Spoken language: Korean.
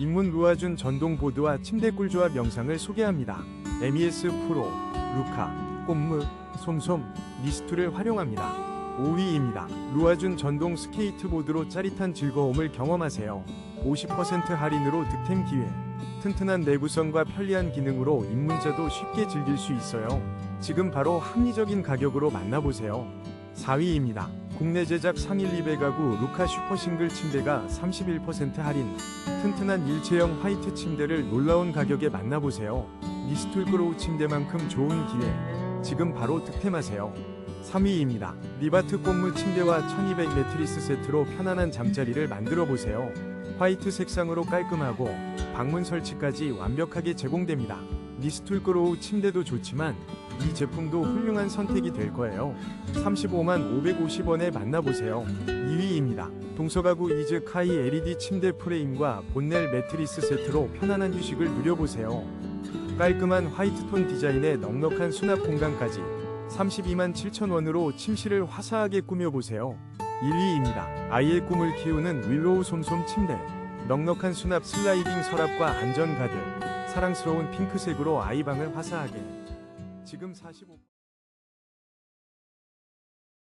입문 루아준 전동 보드와 침대 꿀조합 영상을 소개합니다. MES 프로, 루카, 꽃무, 솜솜, 니스투를 활용합니다. 5위입니다. 루아준 전동 스케이트보드로 짜릿한 즐거움을 경험하세요. 50% 할인으로 득템 기회. 튼튼한 내구성과 편리한 기능으로 입문자도 쉽게 즐길 수 있어요. 지금 바로 합리적인 가격으로 만나보세요. 4위입니다. 국내 제작 상일 리베 가구 루카 슈퍼 싱글 침대가 31% 할인. 튼튼한 일체형 화이트 침대를 놀라운 가격에 만나보세요. 니스툴 그로우 침대만큼 좋은 기회. 지금 바로 득템하세요. 3위입니다. 리바트 꽃무 침대와 1200 매트리스 세트로 편안한 잠자리를 만들어 보세요. 화이트 색상으로 깔끔하고 방문 설치까지 완벽하게 제공됩니다. 니스툴 그로우 침대도 좋지만 이 제품도 훌륭한 선택이 될 거예요. 35만 550원에 만나보세요. 2위입니다. 동서가구 이즈 카이 LED 침대 프레임과 본넬 매트리스 세트로 편안한 휴식을 누려보세요. 깔끔한 화이트톤 디자인에 넉넉한 수납 공간까지 32만 7천원으로 침실을 화사하게 꾸며보세요. 1위입니다. 아이의 꿈을 키우는 윌로우 솜솜 침대. 넉넉한 수납 슬라이딩 서랍과 안전 가드. 사랑스러운 핑크색으로 아이 방을 화사하게. 지금 45...